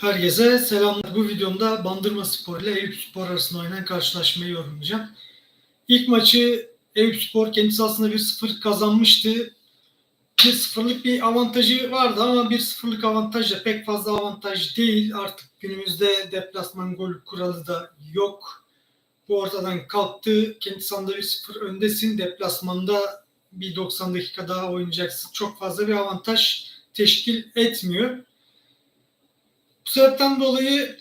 Herkese selamlar. Bu videomda Bandırma Spor ile Eyüp Spor arasında oynanan karşılaşmayı yorumlayacağım. İlk maçı Eyüp Spor kendisi aslında 1-0 kazanmıştı. 1-0'lık bir avantajı vardı ama 1-0'lık avantaj da pek fazla avantaj değil. Artık günümüzde deplasman gol kuralı da yok. Bu ortadan kalktı. Kendisi anda 1-0 öndesin. Deplasmanda bir 90 dakika daha oynayacaksın. Çok fazla bir avantaj teşkil etmiyor. Bu sebepten dolayı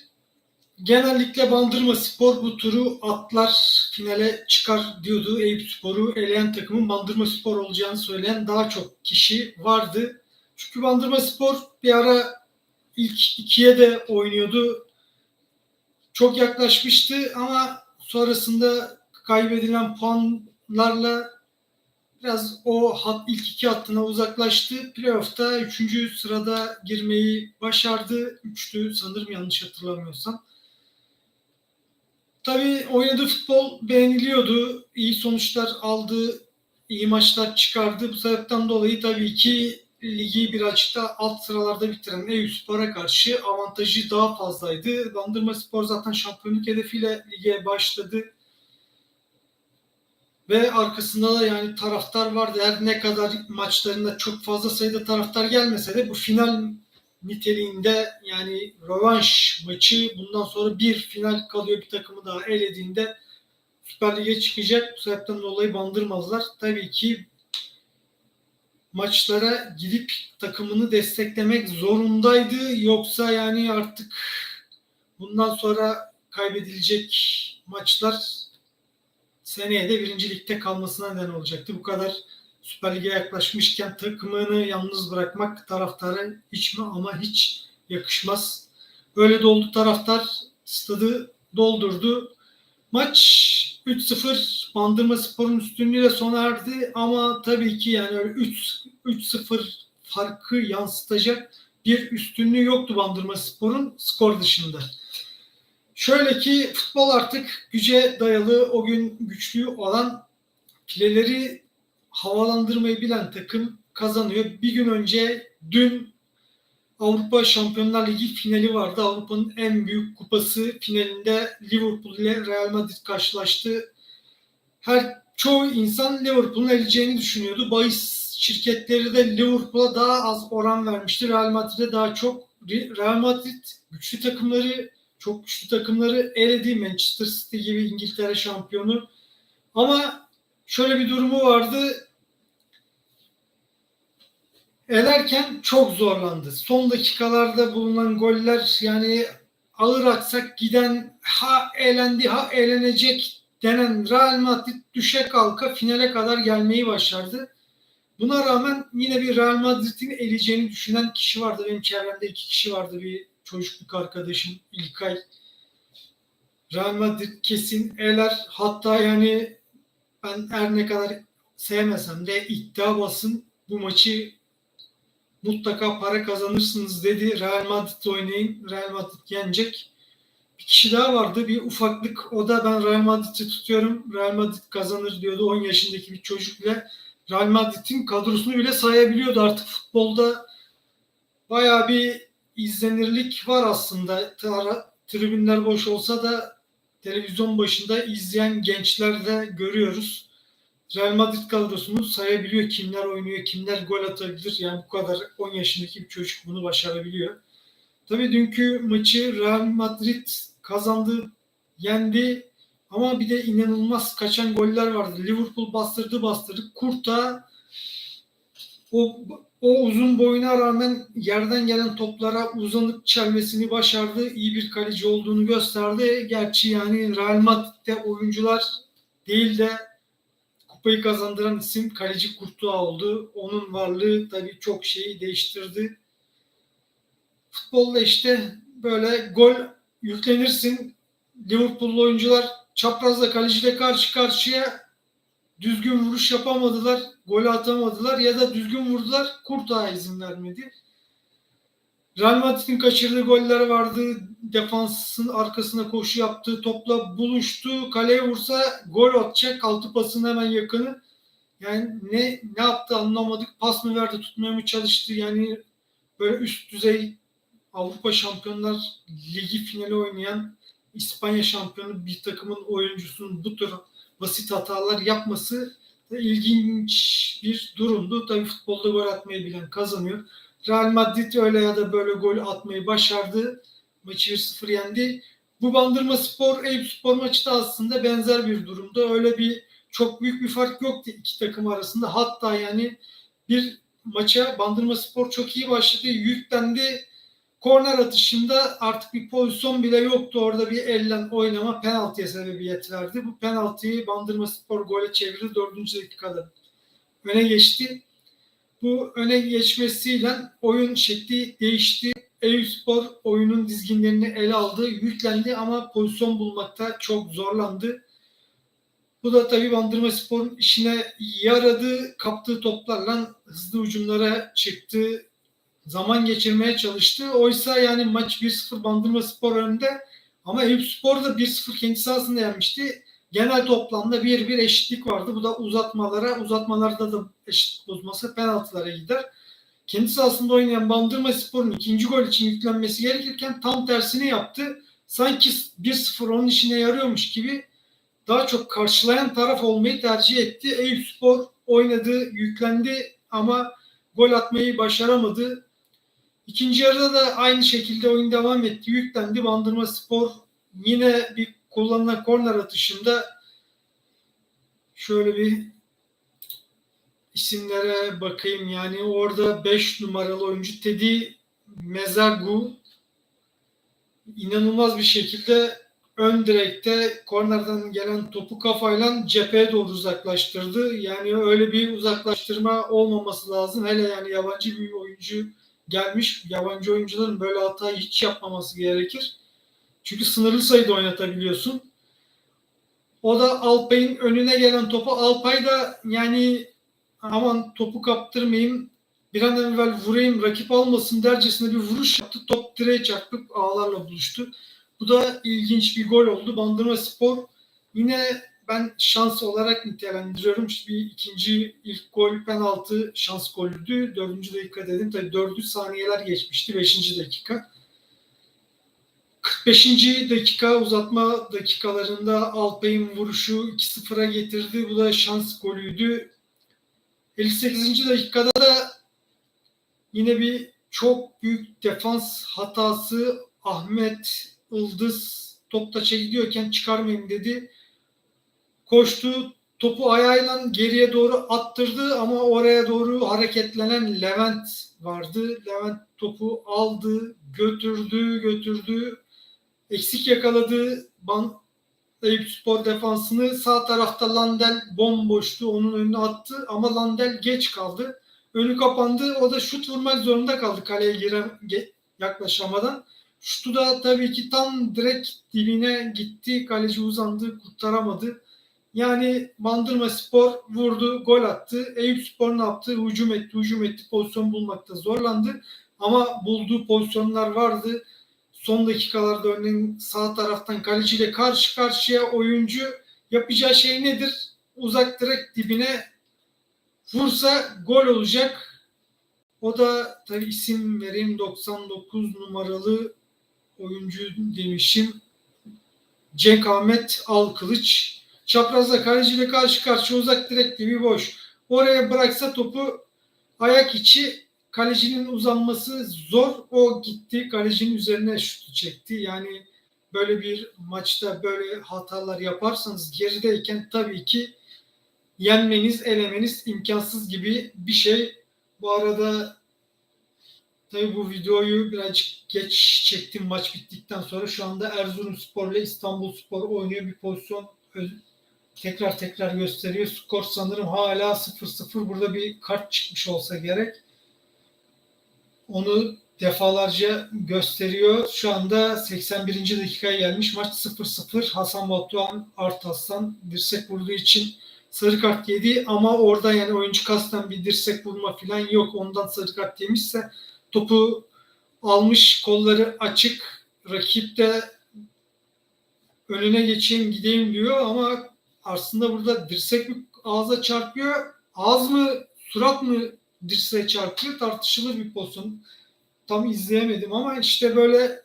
genellikle Bandırma Spor bu turu atlar finale çıkar diyordu. Eyüp Spor'u eleyen takımın Bandırma Spor olacağını söyleyen daha çok kişi vardı. Çünkü Bandırma Spor bir ara ilk ikiye de oynuyordu. Çok yaklaşmıştı ama sonrasında kaybedilen puanlarla biraz o hat, ilk iki hattına uzaklaştı. Playoff'ta üçüncü sırada girmeyi başardı. Üçtü sanırım yanlış hatırlamıyorsam. Tabii oynadığı futbol beğeniliyordu. İyi sonuçlar aldı. iyi maçlar çıkardı. Bu sebepten dolayı tabii ki ligi birazcık da alt sıralarda bitiren Eyüp Spor'a karşı avantajı daha fazlaydı. Bandırma Spor zaten şampiyonluk hedefiyle lige başladı ve arkasında da yani taraftar vardı. Her ne kadar maçlarında çok fazla sayıda taraftar gelmese de bu final niteliğinde yani rövanş maçı bundan sonra bir final kalıyor bir takımı daha elediğinde Süper Lig'e çıkacak. Bu sebepten dolayı bandırmazlar. Tabii ki maçlara gidip takımını desteklemek zorundaydı. Yoksa yani artık bundan sonra kaybedilecek maçlar seneye de birinci ligde kalmasına neden olacaktı. Bu kadar Süper Lig'e yaklaşmışken takımını yalnız bırakmak taraftara hiç mi ama hiç yakışmaz. Böyle de oldu taraftar stadı doldurdu. Maç 3-0 Bandırma Spor'un üstünlüğüyle sona erdi ama tabii ki yani öyle 3-0 farkı yansıtacak bir üstünlüğü yoktu Bandırma Spor'un skor dışında. Şöyle ki futbol artık güce dayalı o gün güçlü olan fileleri havalandırmayı bilen takım kazanıyor. Bir gün önce dün Avrupa Şampiyonlar Ligi finali vardı. Avrupa'nın en büyük kupası finalinde Liverpool ile Real Madrid karşılaştı. Her çoğu insan Liverpool'un eleceğini düşünüyordu. Bahis şirketleri de Liverpool'a daha az oran vermişti. Real Madrid'e daha çok. Real Madrid güçlü takımları çok güçlü takımları eledi. Manchester City gibi İngiltere şampiyonu. Ama şöyle bir durumu vardı. Elerken çok zorlandı. Son dakikalarda bulunan goller yani ağır atsak giden ha eğlendi ha eğlenecek denen Real Madrid düşe kalka finale kadar gelmeyi başardı. Buna rağmen yine bir Real Madrid'in eleyeceğini düşünen kişi vardı. Benim çevremde iki kişi vardı. Bir çocukluk arkadaşım İlkay. Real Madrid kesin eler. Hatta yani ben her ne kadar sevmesem de iddia basın bu maçı mutlaka para kazanırsınız dedi. Real Madrid oynayın. Real Madrid yenecek. Bir kişi daha vardı. Bir ufaklık. O da ben Real Madrid'i tutuyorum. Real Madrid kazanır diyordu. 10 yaşındaki bir çocukla. Real Madrid'in kadrosunu bile sayabiliyordu. Artık futbolda bayağı bir izlenirlik var aslında. Tribünler boş olsa da televizyon başında izleyen gençler de görüyoruz. Real Madrid kadrosunu sayabiliyor. Kimler oynuyor, kimler gol atabilir. Yani bu kadar 10 yaşındaki bir çocuk bunu başarabiliyor. Tabii dünkü maçı Real Madrid kazandı, yendi. Ama bir de inanılmaz kaçan goller vardı. Liverpool bastırdı bastırdı. Kurta o o uzun boyuna rağmen yerden gelen toplara uzanıp çelmesini başardı. İyi bir kaleci olduğunu gösterdi. Gerçi yani Real Madrid'de oyuncular değil de kupayı kazandıran isim kaleci Kurtuğa oldu. Onun varlığı tabii çok şeyi değiştirdi. Futbolda işte böyle gol yüklenirsin. Liverpool'lu oyuncular çaprazla kaleciyle karşı karşıya düzgün vuruş yapamadılar, gol atamadılar ya da düzgün vurdular, Kurt'a izin vermedi. Real Madrid'in kaçırdığı goller vardı. Defansın arkasına koşu yaptı. Topla buluştu. Kaleye vursa gol atacak. Altı pasın hemen yakını. Yani ne ne yaptı anlamadık. Pas mı verdi, tutmaya mı çalıştı? Yani böyle üst düzey Avrupa Şampiyonlar Ligi finali oynayan İspanya şampiyonu bir takımın oyuncusunun bu tür basit hatalar yapması ilginç bir durumdu. Tabii futbolda gol atmayı bilen kazanıyor. Real Madrid öyle ya da böyle gol atmayı başardı. Maçı 1-0 yendi. Bu Bandırma Spor, Eyüp Spor maçı da aslında benzer bir durumda. Öyle bir çok büyük bir fark yoktu iki takım arasında. Hatta yani bir maça Bandırma Spor çok iyi başladı. Yüklendi. Korner atışında artık bir pozisyon bile yoktu. Orada bir ellen oynama penaltıya sebebiyet verdi. Bu penaltıyı Bandırma Spor gole çevirdi. Dördüncü dakikada öne geçti. Bu öne geçmesiyle oyun şekli değişti. Eyüpspor oyunun dizginlerini ele aldı, yüklendi ama pozisyon bulmakta çok zorlandı. Bu da tabii Bandırma Spor'un işine yaradı. Kaptığı toplarla hızlı ucumlara çıktı. Zaman geçirmeye çalıştı. Oysa yani maç 1-0 Bandırma Spor önünde ama Eyüp Spor da 1-0 kendi sahasında yenmişti. Genel toplamda 1-1 eşitlik vardı. Bu da uzatmalara, uzatmalarda da eşitlik bozması penaltılara gider. Kendi sahasında oynayan Bandırma Spor'un ikinci gol için yüklenmesi gerekirken tam tersini yaptı. Sanki 1-0 onun işine yarıyormuş gibi daha çok karşılayan taraf olmayı tercih etti. Eyüp Spor oynadı, yüklendi ama gol atmayı başaramadı. İkinci yarıda da aynı şekilde oyun devam etti. Yüklendi. Bandırma Spor yine bir kullanılan korner atışında şöyle bir isimlere bakayım. Yani orada 5 numaralı oyuncu Teddy Mezagu inanılmaz bir şekilde ön direkte kornerden gelen topu kafayla cepheye doğru uzaklaştırdı. Yani öyle bir uzaklaştırma olmaması lazım. Hele yani yabancı bir oyuncu gelmiş. Yabancı oyuncuların böyle hatayı hiç yapmaması gerekir. Çünkü sınırlı sayıda oynatabiliyorsun. O da Alpay'ın önüne gelen topu Alpay da yani aman topu kaptırmayayım bir an evvel vurayım rakip almasın dercesine bir vuruş yaptı. Top direğe çarpıp ağlarla buluştu. Bu da ilginç bir gol oldu. Bandırma Spor yine ben şans olarak nitelendiriyorum. İşte bir ikinci ilk gol penaltı şans golüydü. Dördüncü dakika dedim. Tabii dördü saniyeler geçmişti. Beşinci dakika. 45. dakika uzatma dakikalarında Alpay'ın vuruşu 2-0'a getirdi. Bu da şans golüydü. 58. dakikada da yine bir çok büyük defans hatası Ahmet Yıldız top taça gidiyorken çıkarmayayım dedi. Koştu topu ayağıyla geriye doğru attırdı ama oraya doğru hareketlenen Levent vardı. Levent topu aldı, götürdü, götürdü. Eksik yakaladı. Ban Eyüp Spor defansını sağ tarafta Landel bomboştu. Onun önüne attı ama Landel geç kaldı. Önü kapandı. O da şut vurmak zorunda kaldı kaleye giren yaklaşamadan. Şutu da tabii ki tam direkt dibine gitti. Kaleci uzandı, kurtaramadı. Yani Bandırma Spor vurdu, gol attı. Eyüp Spor ne yaptı? Hücum etti, hücum etti. Pozisyon bulmakta zorlandı. Ama bulduğu pozisyonlar vardı. Son dakikalarda örneğin sağ taraftan kaleciyle karşı karşıya oyuncu yapacağı şey nedir? Uzak direkt dibine vursa gol olacak. O da tabii isim vereyim 99 numaralı oyuncu demişim. Cenk Ahmet Alkılıç. Çaprazda kaleciyle karşı karşıya uzak direkt gibi boş. Oraya bıraksa topu ayak içi kalecinin uzanması zor. O gitti kalecinin üzerine şutu çekti. Yani böyle bir maçta böyle hatalar yaparsanız gerideyken tabii ki yenmeniz, elemeniz imkansız gibi bir şey. Bu arada tabii bu videoyu birazcık geç çektim maç bittikten sonra. Şu anda Erzurumspor ile İstanbulspor oynuyor bir pozisyon tekrar tekrar gösteriyor. Skor sanırım hala 0-0. Burada bir kart çıkmış olsa gerek. Onu defalarca gösteriyor. Şu anda 81. dakikaya gelmiş. Maç 0-0. Hasan Batuhan Artaslan dirsek vurduğu için sarı kart yedi ama orada yani oyuncu kasten bir dirsek vurma falan yok. Ondan sarı kart yemişse topu almış kolları açık rakip de önüne geçeyim gideyim diyor ama aslında burada dirsek mi ağza çarpıyor ağız mı surat mı dirseğe çarpıyor tartışılır bir pozisyon. tam izleyemedim ama işte böyle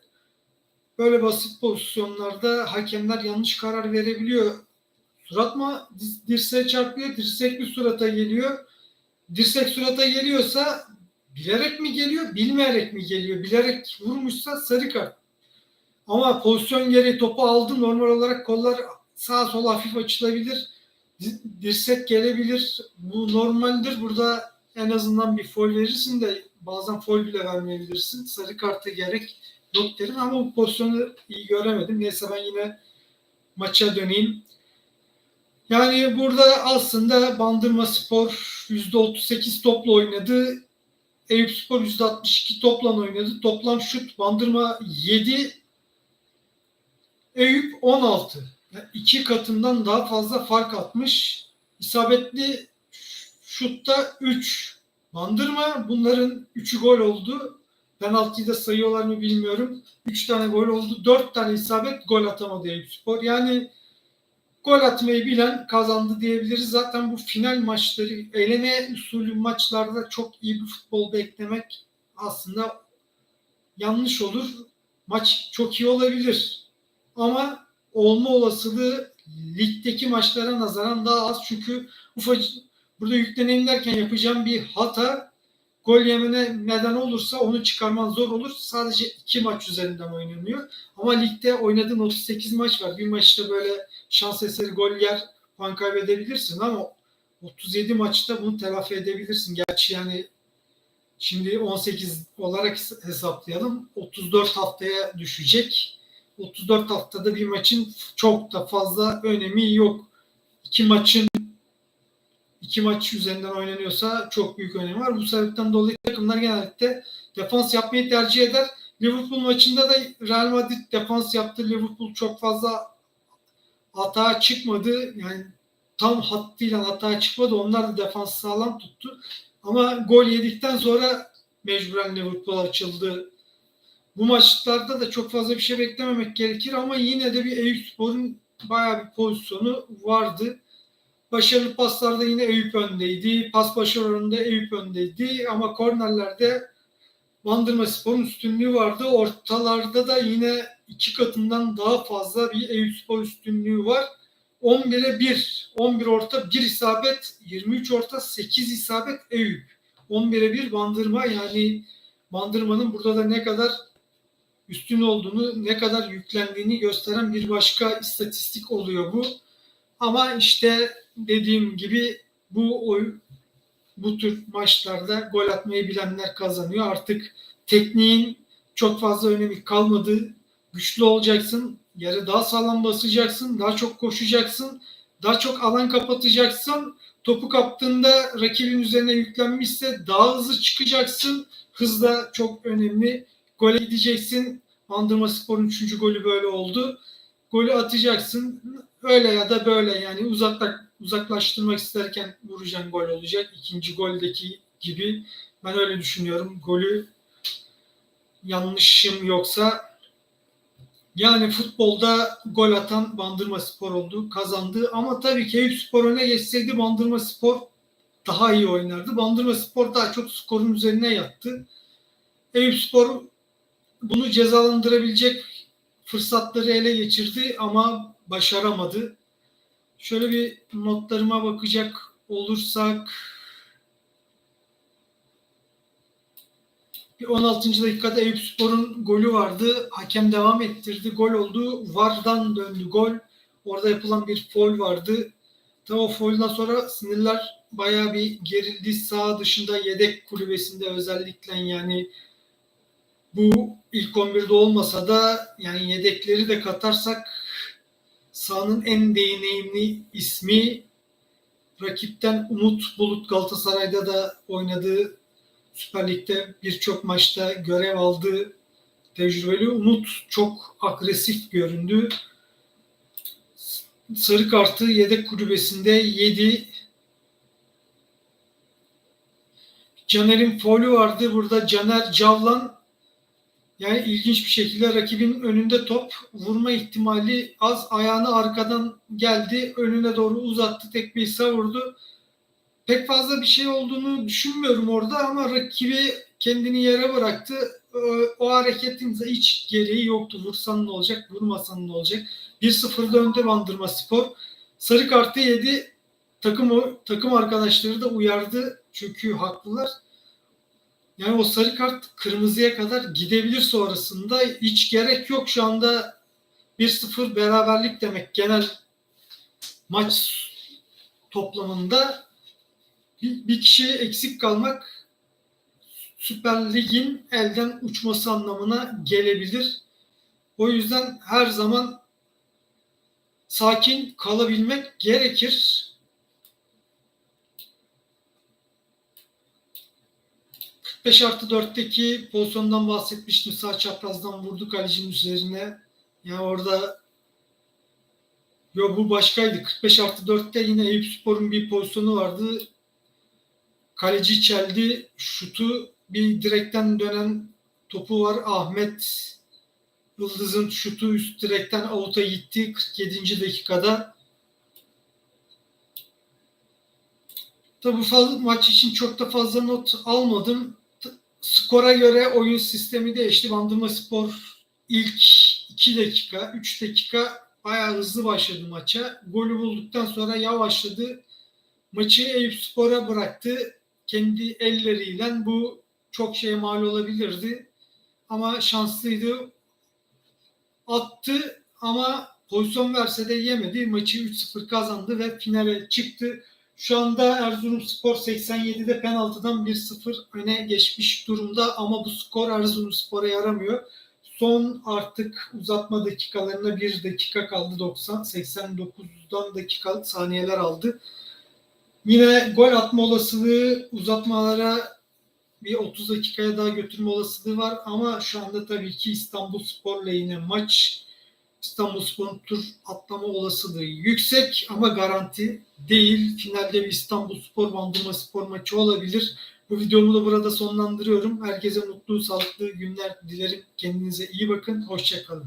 böyle basit pozisyonlarda hakemler yanlış karar verebiliyor. Surat mı dirseğe çarpıyor, dirsek bir surata geliyor. Dirsek surata geliyorsa bilerek mi geliyor, bilmeyerek mi geliyor? Bilerek vurmuşsa sarı kart. Ama pozisyon gereği topu aldı. Normal olarak kollar sağa sola hafif açılabilir. Di- Dirsek gelebilir. Bu normaldir. Burada en azından bir foul verirsin de bazen foul bile vermeyebilirsin. Sarı karta gerek yok derim ama bu pozisyonu iyi göremedim. Neyse ben yine maça döneyim. Yani burada aslında Bandırma Spor %38 topla oynadı. Eyüp Spor %62 topla oynadı. Toplam şut Bandırma 7, Eyüp 16. İki katından daha fazla fark atmış. İsabetli şutta 3. Bandırma bunların 3'ü gol oldu. Penaltıyı da sayıyorlar mı bilmiyorum. 3 tane gol oldu. 4 tane isabet gol atamadı Eyüp Spor. Yani gol atmayı bilen kazandı diyebiliriz. Zaten bu final maçları, eleme usulü maçlarda çok iyi bir futbol beklemek aslında yanlış olur. Maç çok iyi olabilir. Ama olma olasılığı ligdeki maçlara nazaran daha az. Çünkü ufacık burada yükleneyim derken yapacağım bir hata gol yemene neden olursa onu çıkarman zor olur. Sadece iki maç üzerinden oynanıyor. Ama ligde oynadığın 38 maç var. Bir maçta böyle şans eseri gol yer puan kaybedebilirsin ama 37 maçta bunu telafi edebilirsin. Gerçi yani şimdi 18 olarak hesaplayalım. 34 haftaya düşecek. 34 haftada bir maçın çok da fazla önemi yok. İki maçın iki maç üzerinden oynanıyorsa çok büyük önemi var. Bu sebepten dolayı takımlar genellikle defans yapmayı tercih eder. Liverpool maçında da Real Madrid defans yaptı. Liverpool çok fazla hata çıkmadı. Yani tam hattıyla hata çıkmadı. Onlar da defans sağlam tuttu. Ama gol yedikten sonra mecburen Liverpool açıldı. Bu maçlarda da çok fazla bir şey beklememek gerekir ama yine de bir Eyüp Spor'un bayağı bir pozisyonu vardı. Başarılı paslarda yine Eyüp öndeydi. Pas başarı oranında Eyüp öndeydi ama kornerlerde Bandırma Spor'un üstünlüğü vardı. Ortalarda da yine iki katından daha fazla bir Eyüp Spor üstünlüğü var. 11'e 1. 11 orta 1 isabet, 23 orta 8 isabet Eyüp. 11'e 1 Bandırma yani Bandırma'nın burada da ne kadar üstün olduğunu, ne kadar yüklendiğini gösteren bir başka istatistik oluyor bu. Ama işte dediğim gibi bu oy bu tür maçlarda gol atmayı bilenler kazanıyor. Artık tekniğin çok fazla önemi kalmadı. Güçlü olacaksın. Yere daha sağlam basacaksın. Daha çok koşacaksın. Daha çok alan kapatacaksın. Topu kaptığında rakibin üzerine yüklenmişse daha hızlı çıkacaksın. Hız da çok önemli. Gole gideceksin. Bandırma Spor'un 3. golü böyle oldu. Golü atacaksın. Öyle ya da böyle yani uzakta uzaklaştırmak isterken vuracağın gol olacak. İkinci goldeki gibi ben öyle düşünüyorum. Golü yanlışım yoksa yani futbolda gol atan Bandırma Spor oldu. Kazandı. Ama tabii ki Eyüp Spor öne geçseydi Bandırma Spor daha iyi oynardı. Bandırma Spor daha çok skorun üzerine yattı. Eyüp Spor bunu cezalandırabilecek fırsatları ele geçirdi ama başaramadı. Şöyle bir notlarıma bakacak olursak bir 16. dakikada Eyüp Spor'un golü vardı. Hakem devam ettirdi. Gol oldu. Vardan döndü gol. Orada yapılan bir foul vardı. Tabi o foul'dan sonra sinirler bayağı bir gerildi. Sağ dışında yedek kulübesinde özellikle yani bu ilk 11'de olmasa da yani yedekleri de katarsak sahanın en deneyimli ismi rakipten Umut Bulut Galatasaray'da da oynadığı Süper Lig'de birçok maçta görev aldığı tecrübeli Umut çok agresif göründü. Sarı kartı yedek kulübesinde yedi. Caner'in faulü vardı. Burada Caner Cavlan yani ilginç bir şekilde rakibin önünde top vurma ihtimali az. Ayağını arkadan geldi. Önüne doğru uzattı. Tekmeyi savurdu. Pek fazla bir şey olduğunu düşünmüyorum orada ama rakibi kendini yere bıraktı. e, o hareketin hiç gereği yoktu. Vursan ne olacak, vurmasan ne olacak? 1-0'da önde Bandırma Spor. Sarı kartı yedi. Takım takım arkadaşları da uyardı. Çünkü haklılar. Yani o sarı kart kırmızıya kadar gidebilir sonrasında. Hiç gerek yok şu anda 1-0 beraberlik demek genel maç toplamında bir, bir kişi eksik kalmak Süper Lig'in elden uçması anlamına gelebilir. O yüzden her zaman sakin kalabilmek gerekir. 45 artı 4'teki pozisyondan bahsetmiştim. Sağ çaprazdan vurdu kalecinin üzerine. Yani orada Yo bu başkaydı. 45 artı 4'te yine Eyüp Spor'un bir pozisyonu vardı. Kaleci çeldi. Şutu bir direkten dönen topu var. Ahmet Yıldız'ın şutu üst direkten avuta gitti 47. dakikada. Tabi fazla, maç için çok da fazla not almadım. Skora göre oyun sistemi değişti. Bandırma Spor ilk 2 dakika, 3 dakika bayağı hızlı başladı maça. Golü bulduktan sonra yavaşladı. Maçı Eyüp Spor'a bıraktı. Kendi elleriyle bu çok şeye mal olabilirdi. Ama şanslıydı. Attı ama pozisyon verse de yemedi. Maçı 3-0 kazandı ve finale çıktı. Şu anda Erzurumspor 87'de penaltıdan 1-0 öne geçmiş durumda ama bu skor Erzurumspor'a yaramıyor. Son artık uzatma dakikalarına 1 dakika kaldı 90 89'dan dakika saniyeler aldı. Yine gol atma olasılığı uzatmalara bir 30 dakikaya daha götürme olasılığı var ama şu anda tabii ki İstanbul Spor'la yine maç İstanbulspor'un tur atlama olasılığı yüksek ama garanti değil. Finalde bir İstanbulspor Bandırma Spor maçı olabilir. Bu videomu da burada sonlandırıyorum. Herkese mutlu, sağlıklı günler dilerim. Kendinize iyi bakın. Hoşçakalın.